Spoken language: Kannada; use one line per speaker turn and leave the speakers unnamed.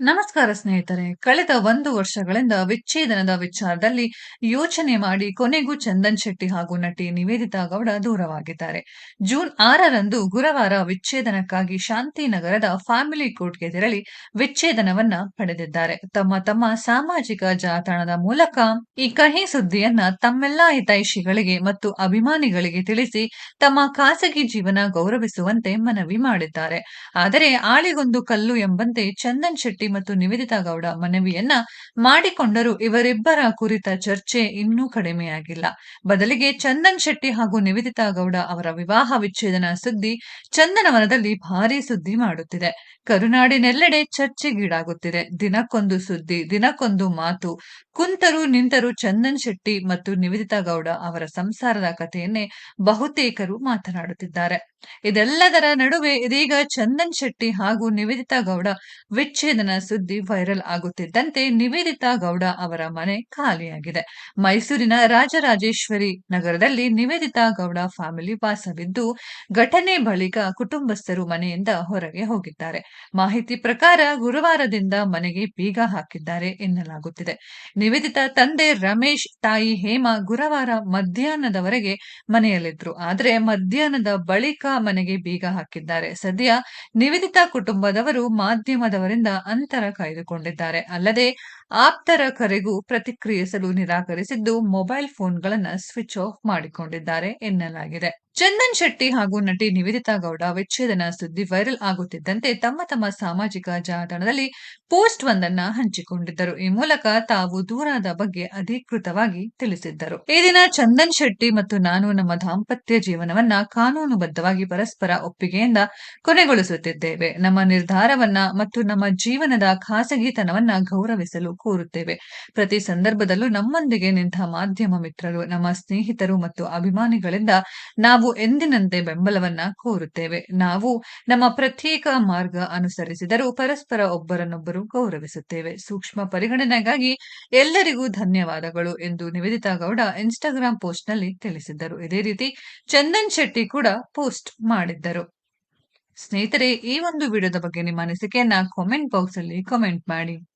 ನಮಸ್ಕಾರ ಸ್ನೇಹಿತರೆ. ಕಳೆದ ಒಂದು ವರ್ಷಗಳಿಂದ ವಿಚ್ಛೇದನದ ವಿಚಾರದಲ್ಲಿ ಯೋಚನೆ ಮಾಡಿ ಕೊನೆಗೂ ಚಂದನ್ ಶೆಟ್ಟಿ ಹಾಗೂ ನಟಿ ನಿವೇದಿತಾ ಗೌಡ ದೂರವಾಗಿದ್ದಾರೆ. ಜೂನ್ ಆರರಂದು ಗುರುವಾರ ವಿಚ್ಛೇದನಕ್ಕಾಗಿ ಶಾಂತಿನಗರದ ಫ್ಯಾಮಿಲಿ ಕೋರ್ಟ್ಗೆ ತೆರಳಿ ವಿಚ್ಛೇದನವನ್ನ ಪಡೆದಿದ್ದಾರೆ. ತಮ್ಮ ತಮ್ಮ ಸಾಮಾಜಿಕ ಜಾಲತಾಣದ ಮೂಲಕ ಈ ಕಹಿ ಸುದ್ದಿಯನ್ನ ತಮ್ಮೆಲ್ಲಾ ಹಿತೈಷಿಗಳಿಗೆ ಮತ್ತು ಅಭಿಮಾನಿಗಳಿಗೆ ತಿಳಿಸಿ ತಮ್ಮ ಖಾಸಗಿ ಜೀವನ ಗೌರವಿಸುವಂತೆ ಮನವಿ ಮಾಡಿದ್ದಾರೆ. ಆದರೆ ಆಳಿಗೊಂದು ಕಲ್ಲು ಎಂಬಂತೆ ಚಂದನ್ ಶೆಟ್ಟಿ ಮತ್ತು ನಿವೇದಿತಾ ಗೌಡ ಮನವಿಯನ್ನ ಮಾಡಿಕೊಂಡರೂ ಇವರಿಬ್ಬರ ಕುರಿತ ಚರ್ಚೆ ಇನ್ನೂ ಕಡಿಮೆಯಾಗಿಲ್ಲ. ಬದಲಿಗೆ ಚಂದನ್ ಶೆಟ್ಟಿ ಹಾಗೂ ನಿವೇದಿತಾ ಗೌಡ ಅವರ ವಿವಾಹ ವಿಚ್ಛೇದನ ಸುದ್ದಿ ಚಂದನವನದಲ್ಲಿ ಭಾರಿ ಸುದ್ದಿ ಮಾಡುತ್ತಿದೆ. ಕರುನಾಡಿನೆಲ್ಲೆಡೆ ಚರ್ಚೆಗೀಡಾಗುತ್ತಿದೆ. ದಿನಕ್ಕೊಂದು ಸುದ್ದಿ, ದಿನಕ್ಕೊಂದು ಮಾತು. ಕುಂತರು ನಿಂತರು ಚಂದನ್ ಶೆಟ್ಟಿ ಮತ್ತು ನಿವೇದಿತಾ ಗೌಡ ಅವರ ಸಂಸಾರದ ಕಥೆಯನ್ನೇ ಬಹುತೇಕರು ಮಾತನಾಡುತ್ತಿದ್ದಾರೆ. ಇದೆಲ್ಲದರ ನಡುವೆ ಇದೀಗ ಚಂದನ್ ಶೆಟ್ಟಿ ಹಾಗೂ ನಿವೇದಿತಾ ಗೌಡ ವಿಚ್ಛೇದನ ಸುದ್ದಿ ವೈರಲ್ ಆಗುತ್ತಿದ್ದಂತೆ ನಿವೇದಿತಾ ಗೌಡ ಅವರ ಮನೆ ಖಾಲಿಯಾಗಿದೆ. ಮೈಸೂರಿನ ರಾಜರಾಜೇಶ್ವರಿ ನಗರದಲ್ಲಿ ನಿವೇದಿತಾ ಗೌಡ ಫ್ಯಾಮಿಲಿ ವಾಸವಿದ್ದು, ಘಟನೆ ಬಳಿಕ ಕುಟುಂಬಸ್ಥರು ಮನೆಯಿಂದ ಹೊರಗೆ ಹೋಗಿದ್ದಾರೆ. ಮಾಹಿತಿ ಪ್ರಕಾರ ಗುರುವಾರದಿಂದ ಮನೆಗೆ ಬೀಗ ಹಾಕಿದ್ದಾರೆ ಎನ್ನಲಾಗುತ್ತಿದೆ. ನಿವೇದಿತ ತಂದೆ ರಮೇಶ್, ತಾಯಿ ಹೇಮಾ ಗುರುವಾರ ಮಧ್ಯಾಹ್ನದವರೆಗೆ ಮನೆಯಲ್ಲಿದ್ರು. ಆದರೆ ಮಧ್ಯಾಹ್ನದ ಬಳಿಕ ಮನೆಗೆ ಬೀಗ ಹಾಕಿದ್ದಾರೆ. ಸದ್ಯ ನಿವೇದಿತಾ ಕುಟುಂಬದವರು ಮಾಧ್ಯಮದವರಿಂದ ಅಂತರ ಕಾಯ್ದುಕೊಂಡಿದ್ದಾರೆ. ಅಲ್ಲದೆ ಆಪ್ತರ ಕರೆಗೂ ಪ್ರತಿಕ್ರಿಯಿಸಲು ನಿರಾಕರಿಸಿದ್ದು ಮೊಬೈಲ್ ಫೋನ್ಗಳನ್ನು ಸ್ವಿಚ್ ಆಫ್ ಮಾಡಿಕೊಂಡಿದ್ದಾರೆ ಎನ್ನಲಾಗಿದೆ. ಚಂದನ್ ಶೆಟ್ಟಿ ಹಾಗೂ ನಟಿ ನಿವೇದಿತಾ ಗೌಡ ವಿಚ್ಛೇದನ ಸುದ್ದಿ ವೈರಲ್ ಆಗುತ್ತಿದ್ದಂತೆ ತಮ್ಮ ತಮ್ಮ ಸಾಮಾಜಿಕ ಜಾಲತಾಣದಲ್ಲಿ ಪೋಸ್ಟ್ ಒಂದನ್ನ ಹಂಚಿಕೊಂಡಿದ್ದರು. ಈ ಮೂಲಕ ತಾವು ದೂರದ ಬಗ್ಗೆ ಅಧಿಕೃತವಾಗಿ ತಿಳಿಸಿದ್ದರು. ಈ ದಿನ ಚಂದನ್ ಶೆಟ್ಟಿ ಮತ್ತು ನಾನು ನಮ್ಮ ದಾಂಪತ್ಯ ಜೀವನವನ್ನ ಕಾನೂನುಬದ್ಧವಾಗಿ ಪರಸ್ಪರ ಒಪ್ಪಿಗೆಯಿಂದ ಕೊನೆಗೊಳಿಸುತ್ತಿದ್ದೇವೆ. ನಮ್ಮ ನಿರ್ಧಾರವನ್ನ ಮತ್ತು ನಮ್ಮ ಜೀವನದ ಖಾಸಗಿತನವನ್ನ ಗೌರವಿಸಲು ಕೋರುತ್ತೇವೆ. ಪ್ರತಿ ಸಂದರ್ಭದಲ್ಲೂ ನಮ್ಮೊಂದಿಗೆ ನಿಂತ ಮಾಧ್ಯಮ ಮಿತ್ರರು, ನಮ್ಮ ಸ್ನೇಹಿತರು ಮತ್ತು ಅಭಿಮಾನಿಗಳಿಂದ ನಾವು ಎಂದಿನಂತೆ ಬೆಂಬಲವನ್ನ ಕೋರುತ್ತೇವೆ. ನಾವು ನಮ್ಮ ಪ್ರತ್ಯೇಕ ಮಾರ್ಗ ಅನುಸರಿಸಿದರೂ ಪರಸ್ಪರ ಒಬ್ಬರನ್ನೊಬ್ಬರು ಗೌರವಿಸುತ್ತೇವೆ. ಸೂಕ್ಷ್ಮ ಪರಿಗಣನೆಗಾಗಿ ಎಲ್ಲರಿಗೂ ಧನ್ಯವಾದಗಳು ಎಂದು ನಿವೇದಿತಾ ಗೌಡ ಇನ್ಸ್ಟಾಗ್ರಾಂ ಪೋಸ್ಟ್ನಲ್ಲಿ ತಿಳಿಸಿದ್ದರು. ಇದೇ ರೀತಿ ಚಂದನ್ ಶೆಟ್ಟಿ ಕೂಡ ಪೋಸ್ಟ್ ಮಾಡಿದ್ದರು. ಸ್ನೇಹಿತರೆ, ಈ ಒಂದು ವಿಡಿಯೋದ ಬಗ್ಗೆ ನಿಮ್ಮ ಅನಿಸಿಕೆಯನ್ನ ಕಾಮೆಂಟ್ ಬಾಕ್ಸ್ ಅಲ್ಲಿ ಕಾಮೆಂಟ್ ಮಾಡಿ.